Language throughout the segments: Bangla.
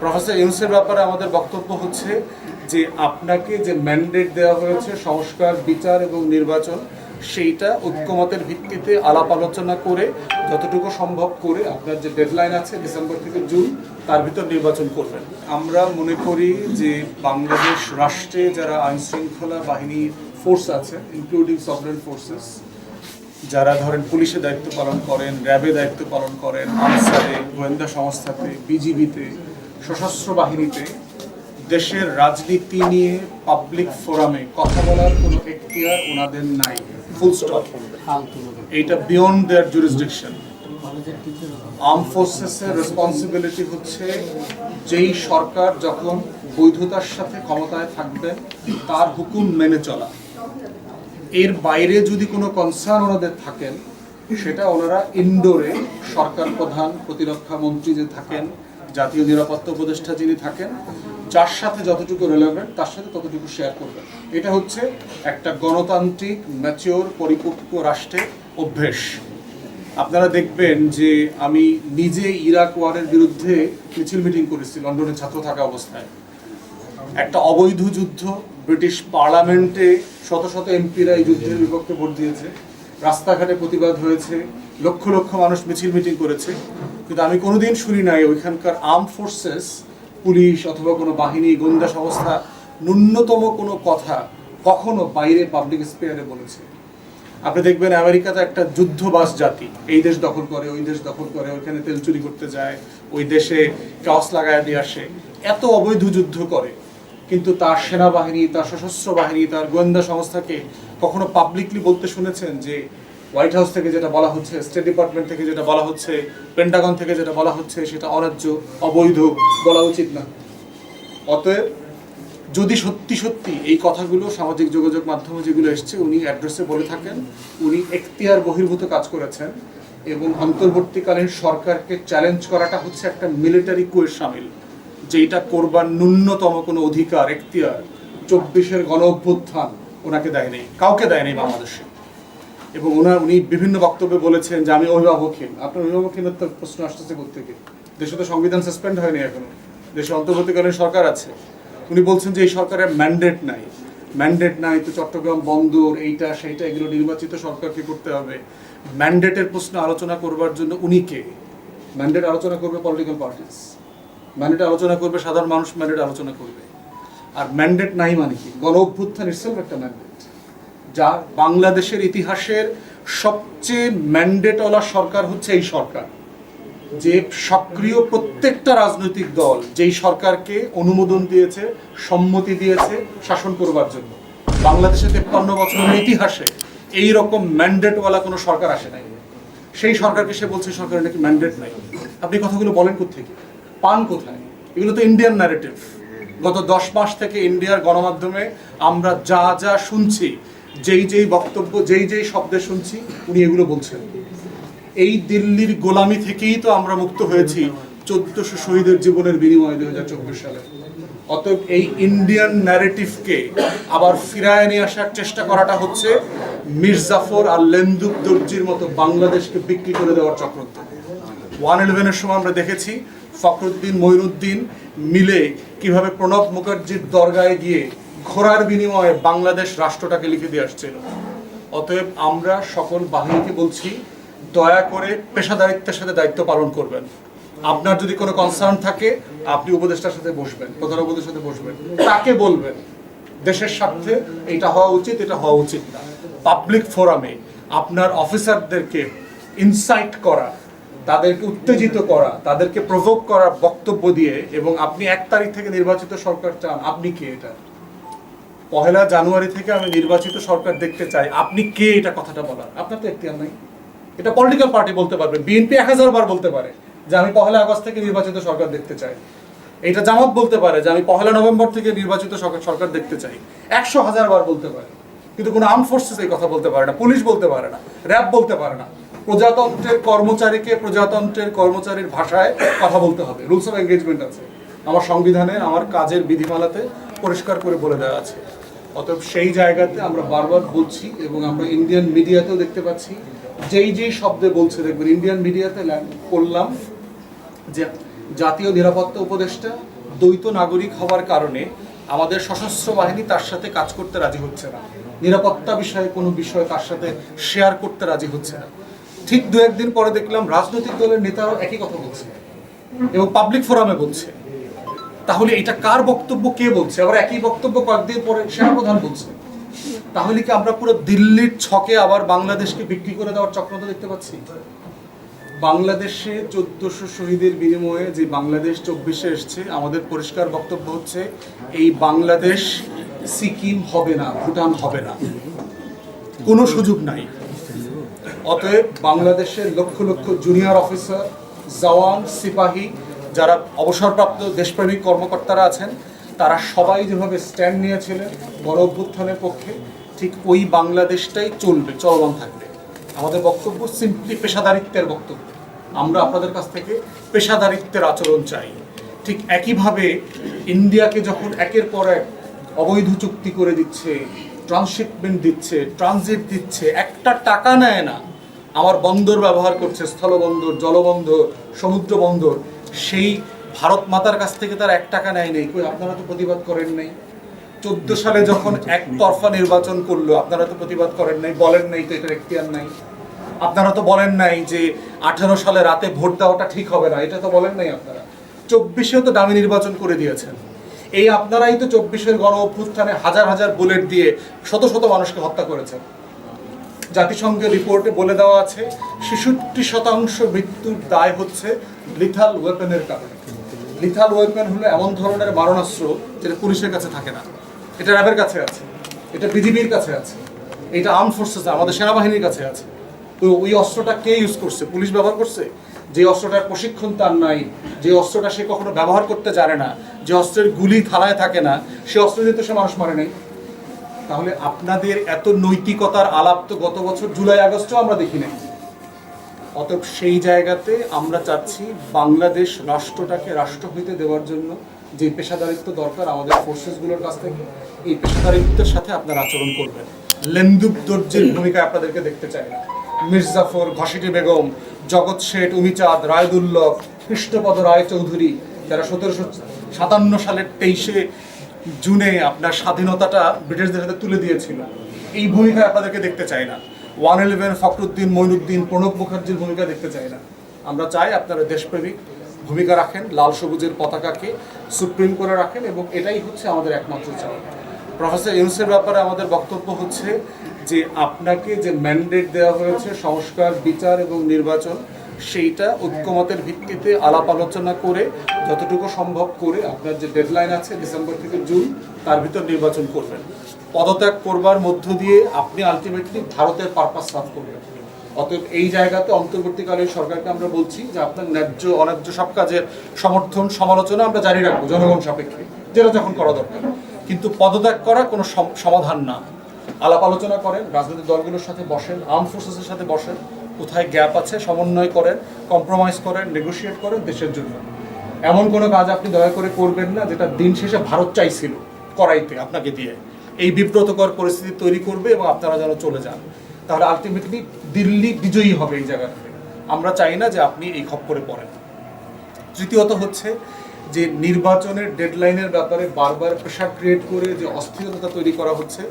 প্রফেসর ইউনুসের ব্যাপারে আমাদের বক্তব্য হচ্ছে যে আপনাকে যে ম্যান্ডেট দেওয়া হয়েছে সংস্কার, বিচার এবং নির্বাচন, সেইটা ঐক্যমতের ভিত্তিতে আলাপ আলোচনা করে, যতটুকু সম্ভব করে আপনার যে ডেডলাইন আছে ডিসেম্বর থেকে জুন তার ভিতর নির্বাচন করবেন। আমরা মনে করি যে বাংলাদেশ রাষ্ট্রে যারা আইন শৃঙ্খলা বাহিনীর ফোর্স আছে ইনক্লুডিং সফরেন ফোর্সেস যারা ধরেন পুলিশে দায়িত্ব পালন করেন, র্যাবে দায়িত্ব পালন করেন, আনসারে, গোয়েন্দা সংস্থাতে, বিজিবিতে সশস্ত্র বাহিনীতে দেশের রাজনীতি নিয়ে পাবলিক ফোরামে কথা বলার কোনো এখতিয়ার ওনাদের নাই। ফুল স্টপ এইটা বিয়ন্ড দেয়ার জুরিসডিকশন আর্ম ফোর্সেসের রেসপন্সিবিলিটি হচ্ছে যেই সরকার যখন বৈধতার সাথে ক্ষমতায় থাকবে, তার হুকুম মেনে চলা। এর বাইরে যদি কোনো কনসার্ন ওনাদের থাকেন, সেটা ওনারা ইনডোরে সরকার প্রধান, প্রতিরক্ষা মন্ত্রী যে থাকেন জাতীয় নিরাপত্তা উপদেষ্টা যিনি থাকেন, যার সাথে যতটুকু রেলেভেন্ট তার সাথে ততটুকু শেয়ার করবেন। এটা হচ্ছে একটা গণতান্ত্রিক ম্যাচিওর পরিপক্ক রাষ্ট্রের অভ্যেস। আপনারা দেখবেন যে আমি নিজে ইরাক ওয়ারের বিরুদ্ধে মিছিল মিটিং করেছি, লন্ডনে ছাত্র থাকা অবস্থায়। একটা অবৈধ যুদ্ধ, ব্রিটিশ পার্লামেন্টে শত শত এমপিরা এই যুদ্ধের বিপক্ষে ভোট দিয়েছে। রাস্তাঘাটে প্রতিবাদ হয়েছে। লক্ষ লক্ষ মানুষ মিছিল মিটিং করেছে। কিন্তু আমি কোনোদিন শুনি নাই ওইখানকার আর্ম ফোর্সেস, পুলিশ অথবা কোনো বাহিনী, গোয়েন্দা সংস্থা ন্যূনতম কোনো কথা কখনো বাইরে পাবলিক স্পেয়ারে বলেছে। আপনি দেখবেন আমেরিকাতে একটা যুদ্ধবাস জাতি, এই দেশ দখল করে, ওই দেশ দখল করে, ওইখানে তেল চুরি করতে যায়, ওই দেশে কাওস লাগায় দিয়ে আসে, এত অবৈধ যুদ্ধ করে। কিন্তু তার সেনাবাহিনী, তার সশস্ত্র বাহিনী, তার গোয়েন্দা সংস্থাকে কখনো পাবলিকলি বলতে শুনেছেন যে হোয়াইট হাউস থেকে যেটা বলা হচ্ছে স্টেট ডিপার্টমেন্ট থেকে যেটা বলা হচ্ছে পেন্টাগন থেকে যেটা বলা হচ্ছে, সেটা অরাজ্য, অবৈধ বলা উচিত না। অতএব, যদি সত্যি সত্যি এই কথাগুলো, সামাজিক যোগাযোগ মাধ্যমে যেগুলো এসছে, উনি অ্যাড্রেসে বলে থাকেন, উনি এখতিয়ার বহির্ভূত কাজ করেছেন, এবং অন্তর্বর্তীকালীন সরকারকে চ্যালেঞ্জ করাটা হচ্ছে একটা মিলিটারি কুয়ের সামিল যেটা করবার ন্যূনতম কোনো অধিকার, এখতিয়ার, চব্বিশের গণ অভ্যুত্থান ওনাকে দেয় নেই কাউকে দেয় নেই বাংলাদেশে। এবং ওনার, উনি বিভিন্ন বক্তব্যে বলেছেন যে আমি অভিভাবকহীন আপনার অভিভাবকহীনের তো প্রশ্ন আসতেছে থেকে দেশে তো সংবিধান সাসপেন্ড হয়নি এখনও। দেশে অন্তর্বর্তীকালীন সরকার আছে। উনি বলছেন যে এই সরকারের ম্যান্ডেট নাই। ম্যান্ডেট নাই তো চট্টগ্রাম বন্দর, এইটা, সেইটা, এগুলো নির্বাচিত সরকারকে করতে হবে। ম্যান্ডেটের প্রশ্ন আলোচনা করবার জন্য উনি কে? ম্যান্ডেট আলোচনা করবে পলিটিক্যাল পার্টিস ম্যান্ডেট আলোচনা করবে সাধারণ মানুষ ম্যান্ডেট আলোচনা করবে। আর ম্যান্ডেট নাই মানে কি? গণ অভ্যুত্থান ইটসেলফ একটা ম্যান্ডেট যা বাংলাদেশের ইতিহাসের সবচেয়ে ম্যান্ডেটওয়ালা সরকার হচ্ছে এই সরকার। যে সক্রিয় প্রত্যেকটা রাজনৈতিক দল যেই সরকারকে অনুমোদন দিয়েছে, সম্মতি দিয়েছে শাসন করবার জন্য। বাংলাদেশের তেপ্পান্ন বছরের ইতিহাসে এই রকম ম্যান্ডেটওয়ালা কোনো সরকার আসে নাই। সেই সরকারকে সে বলছে, সরকারের নাকি ম্যান্ডেট নাই? আপনি কথাগুলো বলেন কোথেকে পান কোথায়? এগুলো তো ইন্ডিয়ান ন্যারেটিভ গত দশ মাস থেকে ইন্ডিয়ার গণমাধ্যমে আমরা যা যা শুনছি যেই যেই বক্তব্য, যেই যেই শব্দে শুনছি, উনি এগুলো বলছেন। এই দিল্লির গোলামি থেকেই তো আমরা মুক্ত হয়েছি চোদ্দশো শহীদের জীবনের বিনিময়ে দুই হাজার চব্বিশ সালে। অতএব এই ইন্ডিয়ান ন্যারেটিভকে আবার ফিরায় নিয়ে আসার চেষ্টা করাটা হচ্ছে মির্জাফর আর লেন্দুক দর্জির মতো বাংলাদেশকে বিক্রি করে দেওয়ার চক্রান্ত। ওয়ান ইলেভেনের সময় আমরা দেখেছি ফখরুদ্দিন মঈনুদ্দিন মিলে কীভাবে প্রণব মুখার্জির দরগায় গিয়ে ঘোড়ার বিনিময়ে বাংলাদেশ রাষ্ট্রটাকে লিখে দিয়ে আসছিল। অতএব আমরা সকল বাহিনীকে বলছি, দয়া করে পেশাদারিত্বের সাথে দায়িত্ব পালন করবেন। আপনার যদি কোনো কনসার্ন থাকে, আপনি উপদেষ্টার সাথে বসবেন প্রধান উপদেষ্টার সাথে বসবেন। তাকে বলবেন, দেশের স্বার্থে এটা হওয়া উচিত, এটা হওয়া উচিত না। পাবলিক ফোরামে আপনার অফিসারদেরকে ইনসাইট করা, তাদেরকে উত্তেজিত করা, তাদেরকে প্রভোগ করার বক্তব্য দিয়ে এবং আপনি এক তারিখ থেকে নির্বাচিত সরকার চান, আপনি কে এটা? পহেলা জানুয়ারি থেকে আমি নির্বাচিত সরকার দেখতে চাই। আপনি কে? এটা কথাটা বলার। আপনার তো এখতিয়ার নাই। এটা পলিটিক্যাল পার্টি বলতে পারবে। বিএনপি এক হাজার বার বলতে পারে যে আমি পহেলা আগস্ট থেকে নির্বাচিত সরকার দেখতে চাই। এটা জামাত বলতে পারে যে আমি পহেলা নভেম্বর থেকে নির্বাচিত সরকার দেখতে চাই। একশো হাজার বার বলতে পারে। কিন্তু কোনো আর্ম ফোর্সেস এই কথা বলতে পারে না। পুলিশ বলতে পারে না। র্যাব বলতে পারে না। প্রজাতন্ত্রের কর্মচারীকে প্রজাতন্ত্রের কর্মচারীর ভাষায় কথা বলতে হবে। রুলস অফ এঙ্গেজমেন্ট আছে। আমার সংবিধানে, আমার কাজের বিধিমালাতে পরিষ্কার করে বলে দেওয়া আছে। অতএব সেই জায়গাতে আমরা বারবার বলছি এবং আমরা ইন্ডিয়ান মিডিয়াতেও দেখতে পাচ্ছি। যেই যেই শব্দে বলছে, দেখবেন ইন্ডিয়ান মিডিয়াতে করলাম যে জাতীয় নিরাপত্তা উপদেষ্টা, দ্বৈত নাগরিক হওয়ার কারণে আমাদের সশস্ত্র বাহিনী তার সাথে কাজ করতে রাজি হচ্ছে না। নিরাপত্তা বিষয়ে কোনো বিষয় তার সাথে শেয়ার করতে রাজি হচ্ছে না। ঠিক দু একদিন পরে দেখলাম রাজনৈতিক দলের নেতারাও একই কথা বলছে এবং পাবলিক ফোরামে বলছে। তাহলে এটা কার বক্তব্য? কে বলছে? আবার একই বক্তব্য কয়েকদিন পরে সেনাপ্রধান বলছে। তাহলে কি আমরা পুরো দিল্লির ছকে আবার বাংলাদেশকে বিক্রি করে দেওয়ার চক্রান্ত দেখতে পাচ্ছি? বাংলাদেশে চোদ্দশো শহীদের বিনিময়ে যে বাংলাদেশ চব্বিশে এসছে, আমাদের পরিষ্কার বক্তব্য হচ্ছে, এই বাংলাদেশ সিকিম হবে না, ভুটান হবে না। কোনো সুযোগ নাই। অতএব বাংলাদেশের লক্ষ লক্ষ জুনিয়র অফিসার জওয়ান, সিপাহী যারা অবসরপ্রাপ্ত দেশপ্রেমিক কর্মকর্তারা আছেন, তারা সবাই যেভাবে স্ট্যান্ড নিয়েছিলেন গণ অভ্যুত্থানের পক্ষে, ঠিক ওই বাংলাদেশটাই চলবে, চলমান থাকবে। আমাদের বক্তব্য সিম্পলি পেশাদারিত্বের বক্তব্য। আমরা আপনাদের কাছ থেকে পেশাদারিত্বের আচরণ চাই। ঠিক একইভাবে ইন্ডিয়াকে যখন একের পর এক অবৈধ চুক্তি করে দিচ্ছে ট্রান্সশিপমেন্ট দিচ্ছে ট্রানজিট দিচ্ছে, একটা টাকা নেয় না, আমার বন্দর ব্যবহার করছে, স্থলবন্দর, জলবন্দর সমুদ্র বন্দর সেই ভারত মাতার কাছ থেকে তার এক টাকা নেয় নেই। কই, আপনারা তো প্রতিবাদ করেন নাই। চোদ্দ সালে যখন একতরফা নির্বাচন করল, আপনারা তো প্রতিবাদ করেন নাই, বলেন নাই তো এটার এখতিয়ার নাই। আপনারা তো বলেন নাই যে আঠারো সালে রাতে ভোট দেওয়াটা ঠিক হবে না, এটা তো বলেন নাই আপনারা। চব্বিশেও তো দামি নির্বাচন করে দিয়েছেন। এই আপনারাই তো চব্বিশের গণ অভ্যুত্থানে হাজার হাজার বুলেট দিয়ে শত শত মানুষকে হত্যা করেছেন। জাতিসংঘের রিপোর্টে বলে দেওয়া আছে, ছেষট্টি শতাংশ মৃত্যুর দায় হচ্ছে লিথাল ওয়েপেনের কারণে। লিথাল ওয়েপেন হলো এমন ধরনের মারণাস্ত্র যেটা পুলিশের কাছে থাকে না। এটা র্যাবের কাছে আছে, এটা বিজিবির কাছে আছে, এটা আর্ম ফোর্সেস আমাদের সেনাবাহিনীর কাছে আছে। তো ওই অস্ত্রটা কে ইউজ করছে? পুলিশ ব্যবহার করছে? যে অস্ত্রটার প্রশিক্ষণ তার নাই, যে অস্ত্রটা সে কখনো ব্যবহার করতে জানে না, যে অস্ত্রের গুলি থালায় থাকে না, সে অস্ত্র দিয়ে তো সে মানুষ মারে নাই। তাহলে আপনাদের এত নৈতিকতার আলাপ তো গত বছর জুলাই, আগস্টও আমরা দেখি নাই। অতএব সেই জায়গাতে আমরা চাচ্ছি বাংলাদেশ রাষ্ট্রটাকে রাষ্ট্র হইতে দেওয়ার জন্য যে পেশাদারিত্ব দরকার আমাদের ফোর্সেসগুলোর কাছ থেকে, এই পেশাদারিত্বের সাথে আপনারা আচরণ করবেন। লেন্দুক দর্জির ভূমিকা আপনাদেরকে দেখতে চাই না। মির্জাফর, ঘসিটি বেগম, জগৎ শেঠ, উমিচাঁদ, রায়দুল্লভ, কৃষ্ণপদ রায় চৌধুরী যারা সতেরোশো সাতান্ন সালের তেইশে জুনে আপনার স্বাধীনতাটা ব্রিটিশদের হাতে তুলে দিয়েছিল। এই ভূমিকা আপনাদেরকে দেখতে চাই না। ওয়ান ইলেভেন, ফখরুদ্দিন, মইনুদ্দিন, প্রণব মুখার্জির ভূমিকা দেখতে চাই না। আমরা চাই আপনারা দেশপ্রেমিক ভূমিকা রাখেন, লাল সবুজের পতাকাকে সুপ্রিম করে রাখেন এবং এটাই হচ্ছে আমাদের একমাত্র চাওয়া। প্রফেসর ইউনুসের ব্যাপারে আমাদের বক্তব্য হচ্ছে যে আপনাকে যে ম্যান্ডেট দেওয়া হয়েছে, সংস্কার, বিচার এবং নির্বাচন সেইটা ঐক্যমতের ভিত্তিতে আলাপ আলোচনা করে যতটুকু সম্ভব করে আপনার যে ডেডলাইন আছে ডিসেম্বর থেকে জুন তার ভিতর নির্বাচন করবেন। পদত্যাগ করবার মধ্য দিয়ে আপনি আলটিমেটলি ভারতের পারপাস সাফ করবেন। অতএব এই জায়গাতে অন্তর্বর্তীকালীন সরকারকে আমরা বলছি যে আপনার ন্যায্য, অন্যায্য সব কাজের সমর্থন, সমালোচনা আমরা জারি রাখব জনগণ সাপেক্ষে, যেটা যখন করা দরকার। কিন্তু পদত্যাগ করা কোনো সম- সমাধান না। আলাপ আলোচনা করেন, রাজনৈতিক দলগুলোর সাথে বসেন আর্ম ফোর্সেসের সাথে বসেন। কোথায় গ্যাপ আছে, সমন্বয় করেন কম্প্রোমাইজ করেন নেগোশিয়েট করেন দেশের জন্য। এমন কোনো কাজ আপনি দয়া করে করবেন না, যেটা দিন শেষে ভারত চাইছিল করাইতে আপনাকে দিয়ে। এই বিব্রতকর পরিস্থিতি তৈরি করবে এবং আপনারা যেন চলে যান। তাহলে আলটিমেটলি দিল্লি বিজয়ী হবে এই জায়গাতে আমরা চাই না যে আপনি এই খপ্পরে পড়েন। তৃতীয়ত হচ্ছে যে নির্বাচনের ডেডলাইনের ব্যাপারে বারবার প্রেশার ক্রিয়েট করে যে অস্থিরতা তৈরি করা হচ্ছে,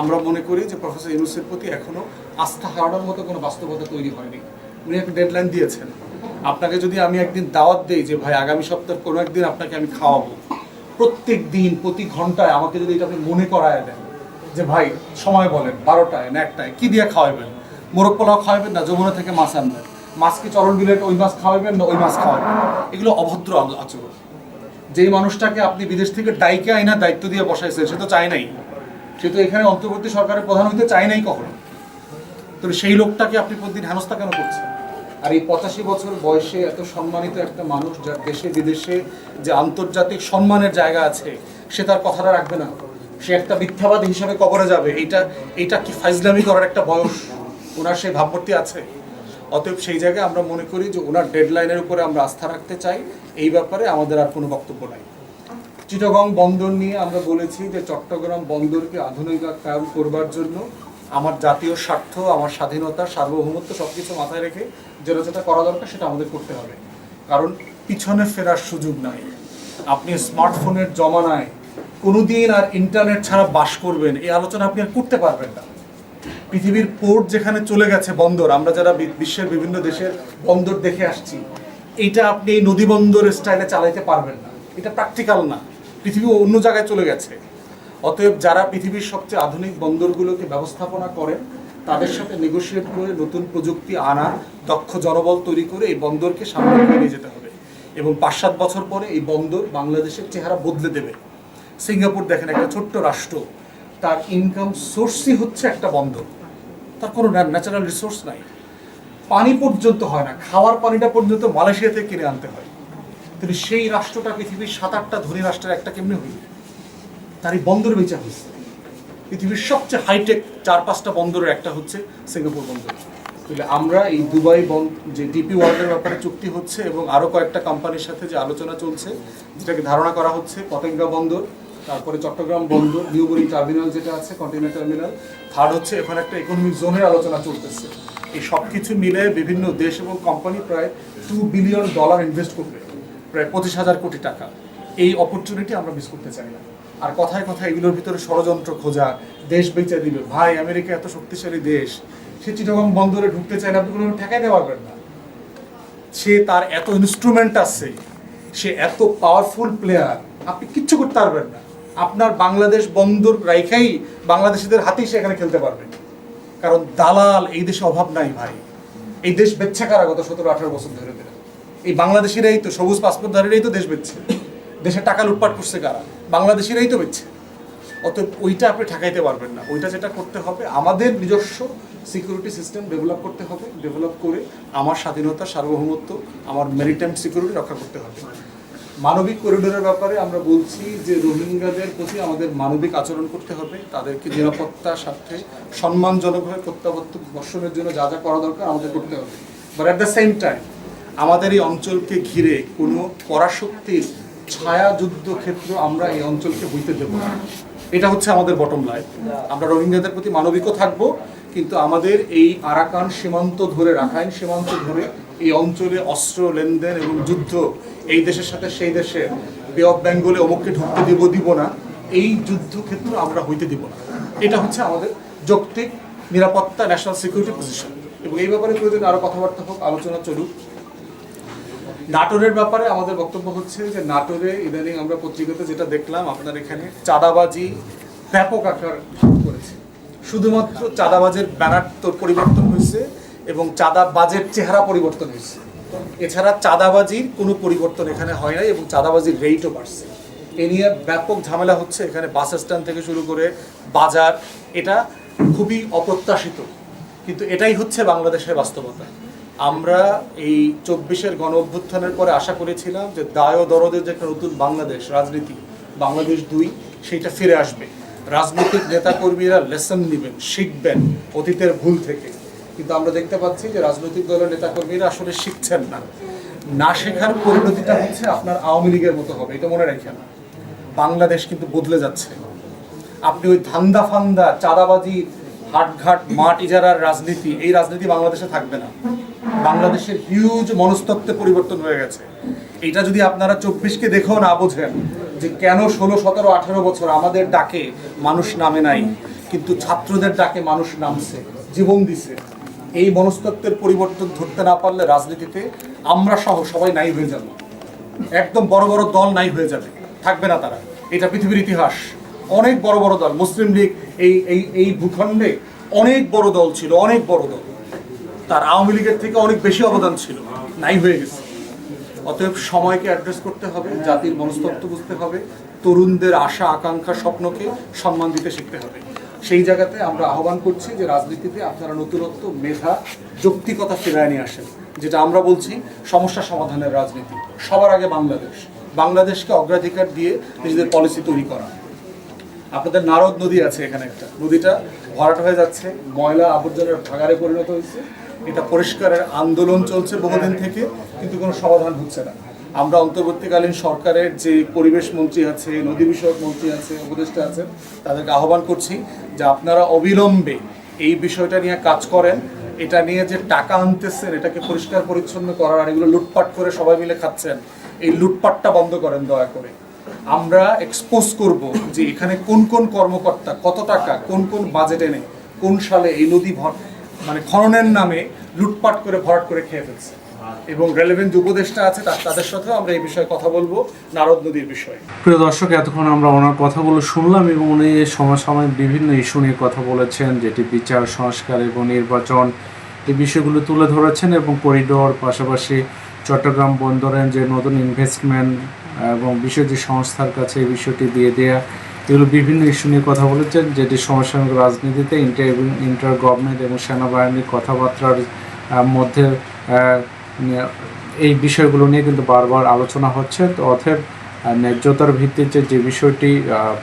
আমরা মনে করি যে প্রফেসর ইউনুসের প্রতি এখনও আস্থা হারানোর মতো কোনো বাস্তবতা তৈরি হয়নি। উনি একটা ডেডলাইন দিয়েছেন। আপনাকে যদি আমি একদিন দাওয়াত দেই যে, ভাই, আগামী সপ্তাহের কোনো একদিন আপনাকে আমি খাওয়াবো। প্রত্যেক দিন, প্রতি ঘন্টায় আমাকে যদি এটা আপনি মনে করায় দেন যে, ভাই, সময় বলেন, বারোটায় না একটায়, কী দিয়ে খাওয়াবেন মোরগ পোলাও খাওয়াবেন না, যমুনা থেকে মাছ আনবেন? মাছকে চরণ বিলেট, ওই মাছ খাওয়াবেন না, ওই মাছ খাওয়াবেন এগুলো অভদ্র আচরণ। যেই মানুষটাকে আপনি বিদেশ থেকে ডাইকে আইনা দায়িত্ব দিয়ে বসাইছেন, সে তো চায় নাই। সে তো এখানে অন্তর্বর্তী সরকারের প্রধান হইতে চায় নাই কখনো। তবে সেই লোকটাকে আপনি প্রতিদিন হেনস্থা কেন করছেন? আর এই পঁচাশি বছর বয়সে এত সম্মানিত একটা মানুষ যার দেশে বিদেশে যে আন্তর্জাতিক সম্মানের জায়গা আছে, সে তার কথাটা রাখবে না। সে একটা মিথ্যাবাদী হিসাবে কবরে যাবে। এইটা এইটা কি ফাইজলামি করার একটা বয়স? ওনার সেই ভাবমূর্তি আছে? অতএব সেই জায়গায় আমরা মনে করি যে ওনার ডেডলাইনের উপরে আমরা আস্থা রাখতে চাই। এই ব্যাপারে আমাদের আর কোনো বক্তব্য নাই। চিটাগং বন্দর নিয়ে আমরা বলেছি যে চট্টগ্রাম বন্দরকে আধুনিকায়ন করবার জন্য আমার জাতীয় স্বার্থ, আমার স্বাধীনতা, সার্বভৌমত্ব সব কিছু মাথায় রেখে যেটা যেটা করা দরকার সেটা আমাদের করতে হবে। কারণ পিছনে ফেরার সুযোগ নাই। আপনি স্মার্টফোনের জমানায় কোনোদিন আর ইন্টারনেট ছাড়া বাস করবেন, এই আলোচনা আপনি আর করতে পারবেন না। পৃথিবীর পোর্ট যেখানে চলে গেছে বন্দর, আমরা যারা বিশ্বের বিভিন্ন দেশের বন্দর দেখে আসছি, এটা আপনি এই নদী বন্দরের স্টাইলে চালাইতে পারবেন না। এটা প্র্যাকটিক্যাল না। পৃথিবী অন্য জায়গায় চলে গেছে। অতএব যারা পৃথিবীর সবচেয়ে আধুনিক বন্দরগুলোকে ব্যবস্থাপনা করেন, তাদের সাথে নেগোশিয়েট করে নতুন প্রযুক্তি আনা, দক্ষ জনবল তৈরি করে এই বন্দরকে সামনে নিয়ে যেতে হবে। এবং পাঁচ সাত বছর পরে এই বন্দর বাংলাদেশের চেহারা বদলে দেবে। সিঙ্গাপুর দেখেন একটা ছোট্ট রাষ্ট্র। তার ইনকাম সোর্সই হচ্ছে একটা বন্দর তার কোনো ন্যাচারাল রিসোর্স নাই। পানি পর্যন্ত হয় না। খাওয়ার পানিটা পর্যন্ত মালয়েশিয়া থেকে কিনে আনতে হয়। কিন্তু সেই রাষ্ট্রটা, পৃথিবীর সাত আটটা ধনী রাষ্ট্রের একটা কেমনি হইল? তার এই বন্দর বেচা হয়েছে পৃথিবীর সবচেয়ে হাইটেক চার পাঁচটা বন্দরের একটা হচ্ছে সিঙ্গাপুর বন্দর। তাহলে আমরা এই দুবাই যে ডিপি ওয়ার্ল্ডের ব্যাপারে চুক্তি হচ্ছে এবং আরও কয়েকটা কোম্পানির সাথে যে আলোচনা চলছে, যেটাকে ধারণা করা হচ্ছে, পতেঙ্গা বন্দর তারপরে চট্টগ্রাম, বন্দর, নিউবরি টার্মিনাল যেটা আছে কন্টেনার টার্মিনাল থার্ড হচ্ছে এখন একটা ইকোনমিক জোনের আলোচনা চলতেছে। এই সব কিছু মিলে বিভিন্ন দেশ এবং কোম্পানি প্রায় টু বিলিয়ন ডলার ইনভেস্ট করবে, প্রায় পঁচিশ হাজার কোটি টাকা। এই অপরচুনিটি আমরা মিস করতে চাই না। আর কথায় কথায় এগুলোর ভিতরে ষড়যন্ত্র খোঁজা, দেশ বেঁচে দিবে, ভাই, আমেরিকা এত শক্তিশালী দেশ, সে চিটাগং বন্দরে ঢুকতে চায় না, আপনি কোনো ঠেকাইতে পারবেন না। সে তার এত ইনস্ট্রুমেন্ট আছে, সে এত পাওয়ারফুল প্লেয়ার আপনি কিচ্ছু করতে পারবেন না। আপনার বাংলাদেশ বন্দর রাইখাই বাংলাদেশিদের হাতেই সে এখানে খেলতে পারবে। কারণ দালাল, এই দেশে অভাব নাই ভাই। এই দেশ বেচ্ছে কারা গত সতেরো, আঠারো বছর ধরে? ধরে এই বাংলাদেশিরাই তো, সবুজ পাসপোর্টধারীরাই তো দেশ বেচছে। দেশে টাকা লুটপাট করছে কারা? বাংলাদেশিরাই তো বেচছে। অতএব ওইটা আপনি ঠেকাইতে পারবেন না। ওইটা যেটা করতে হবে, আমাদের নিজস্ব সিকিউরিটি সিস্টেম ডেভেলপ করতে হবে ডেভেলপ করে আমার স্বাধীনতা, সার্বভৌমত্ব, আমার মেরিটাইম সিকিউরিটি রক্ষা করতে হবে। মানবিক করিডোরের ব্যাপারে আমরা বলছি যে রোহিঙ্গাদের প্রতি আমাদের মানবিক আচরণ করতে হবে, তাদেরকে নিরাপত্তার সাথে সম্মানজনকভাবে প্রত্যাবর্তন বর্ষণের জন্য যা যা করা দরকার আমাদের করতে হবে। But at the same time আমাদের এই অঞ্চলকে ঘিরে কোনো পরাশক্তির ছায়া যুদ্ধ ক্ষেত্র আমরা এই অঞ্চলকে হইতে দেব না। এটা হচ্ছে আমাদের বটম লাইন আমরা রোহিঙ্গাদের প্রতি মানবিকও থাকব, কিন্তু আমাদের এই আরাকান সীমান্ত ধরে, রাখাইন সীমান্ত ধরে এই অঞ্চলে অস্ত্র লেনদেন এবং যুদ্ধ এই দেশের সাথে সেই দেশে বে অফ বেঙ্গলে অমুককে ঢুকতে দিব দিব না, এই যুদ্ধক্ষেত্র আমরা হইতে দিব না। এটা হচ্ছে আমাদের যৌক্তিক নিরাপত্তা ন্যাশনাল সিকিউরিটি পজিশন এবং এই ব্যাপারে প্রয়োজন আরও কথাবার্তা হোক, আলোচনা চলুক। নাটোরের ব্যাপারে আমাদের বক্তব্য হচ্ছে যে নাটোরে ইদানিং আমরা পত্রিকাতে যেটা দেখলাম, আপনার এখানে চাঁদাবাজি ব্যাপক আকার করেছে। শুধুমাত্র চাঁদাবাজের ব্যানার পরিবর্তন হয়েছে এবং চাঁদাবাজের চেহারা পরিবর্তন হয়েছে। এছাড়া চাঁদাবাজির কোনো পরিবর্তন এখানে হয় নাই এবং চাঁদাবাজির রেটও বাড়ছে। এ নিয়ে ব্যাপক ঝামেলা হচ্ছে এখানে বাস স্ট্যান্ড থেকে শুরু করে বাজার। এটা খুবই অপ্রত্যাশিত, কিন্তু এটাই হচ্ছে বাংলাদেশের বাস্তবতা। আমরা এই চব্বিশের গণ অভ্যুত্থানের পরে আশা করেছিলাম যে দায় ও দরদের যে একটা নতুন বাংলাদেশ, রাজনীতি, বাংলাদেশ দুই, সেইটা ফিরে আসবে। রাজনৈতিক নেতাকর্মীরা লেসন নেবেন, শিখবেন অতীতের ভুল থেকে। কিন্তু আমরা দেখতে পাচ্ছি যে রাজনৈতিক দলের নেতাকর্মীরা আসলে শিখছেন না। না শেখার পরিণতিটা হচ্ছে আপনার আওয়ামী লীগের মতো হবে, এটা মনে রাখেন। বাংলাদেশ কিন্তু বদলে যাচ্ছে। আপনি ওই ধান্দা ফান্দা, চাঁদাবাজি, হাটঘাট, মাঠ ইজারার রাজনীতি, এই রাজনীতি বাংলাদেশে থাকবে না। বাংলাদেশের হিউজ মনস্তত্ত্বে পরিবর্তন হয়ে গেছে। এটা যদি আপনারা চব্বিশকে দেখেও না বোঝেন যে কেন ষোলো, সতেরো, আঠেরো বছর আমাদের ডাকে মানুষ নামে নাই, কিন্তু ছাত্রদের ডাকে মানুষ নামছে, জীবন দিছে। এই মনস্তত্ত্বের পরিবর্তন ধরতে না পারলে রাজনীতিতে আমরা সহ সবাই নাই হয়ে যাব। একদম বড় বড় দল নাই হয়ে যাবে। থাকবে না তারা। এটা পৃথিবীর ইতিহাস। অনেক বড় বড় দল। মুসলিম লীগ এই এই এই ভূখণ্ডে অনেক বড় দল ছিল, অনেক বড় দল। তার আওয়ামী লীগের থেকে অনেক বেশি অবদান ছিল। নাই হয়ে গেছে। অতএব সময়কে অ্যাড্রেস করতে হবে, জাতির মনস্তত্ত্ব বুঝতে হবে, তরুণদের আশা, আকাঙ্ক্ষা, স্বপ্নকে সম্মান দিতে শিখতে হবে। সেই জায়গাতে আমরা আহ্বান করছি যে রাজনীতিতে আপনারা নতুনত্ব, মেধা, যৌক্তিকতা ফেরায় নিয়ে আসেন, যেটা আমরা বলছি সমস্যা সমাধানের রাজনীতি। সবার আগে বাংলাদেশ। বাংলাদেশকে অগ্রাধিকার দিয়ে নিজেদের পলিসি তৈরি করা। আপনাদের নারদ নদী আছে এখানে একটা। নদীটা ভরাট হয়ে যাচ্ছে, ময়লা আবর্জনার ভাগারে পরিণত হয়েছে। এটা পরিষ্কারের আন্দোলন চলছে বহুদিন থেকে, কিন্তু কোনো সমাধান হচ্ছে না। আমরা অন্তর্বর্তীকালীন সরকারের যে পরিবেশ মন্ত্রী আছে, নদী বিষয়ক মন্ত্রী আছে, উপদেষ্টা আছেন, তাদেরকে আহ্বান করছি যে আপনারা অবিলম্বে এই বিষয়টা নিয়ে কাজ করেন। এটা নিয়ে যে টাকা আনতেছেন, এটাকে পরিষ্কার পরিচ্ছন্ন করার আর এগুলো লুটপাট করে সবাই মিলে খাচ্ছেন, এই লুটপাটটা বন্ধ করেন দয়া করে। আমরা এক্সপোজ করব যে এখানে কোন কোন কর্মকর্তা কত টাকা, কোন কোন বাজেট এনে কোন সালে এই নদী ভর মানে খননের নামে লুটপাট করে ভরাট করে খেয়ে ফেলছে। এবং রেলেভেন্ট যে উপদেষ্টা আছে তাদের সাথেও আমরা এই বিষয়ে কথা বলব, নারদ নদীর বিষয়ে। প্রিয় দর্শক, এতক্ষণ আমরা ওনার কথাগুলো শুনলাম এবং উনি সমসাময়িক বিভিন্ন ইস্যু নিয়ে কথা বলেছেন, যেটি বিচার, সংস্কার এবং নির্বাচন, এই বিষয়গুলো তুলে ধরেছেন এবং করিডোর, পাশাপাশি চট্টগ্রাম বন্দরের যে নতুন ইনভেস্টমেন্ট এবং বিষয়টি সংস্থার কাছে এই বিষয়টি দিয়ে দেওয়া এগুলো বিভিন্ন ইস্যু নিয়ে কথা বলেছেন, যেটি সমসাময়িক রাজনীতিতে ইন্টার ইন্টার গভর্নমেন্ট এবং সেনাবাহিনীর কথাবার্তার মধ্যে এই বিষয়গুলো নিয়ে কিন্তু বারবার আলোচনা হচ্ছে। তো আহ, ন্যায্যতার ভিত্তিতে যে বিষয়টি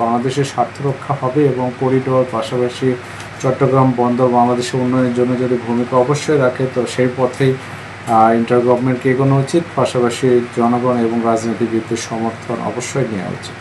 বাংলাদেশের স্বার্থ রক্ষা হবে এবং করিডোর পাশাপাশি চট্টগ্রাম বন্দর বাংলাদেশের উন্নয়নের জন্য যদি ভূমিকা অবশ্যই রাখে তো সেই পথেই ইন্টার গভর্নমেন্টকে এগোনো উচিত। পাশাপাশি জনগণ এবং রাজনীতিবিদদের সমর্থন অবশ্যই নেওয়া উচিত।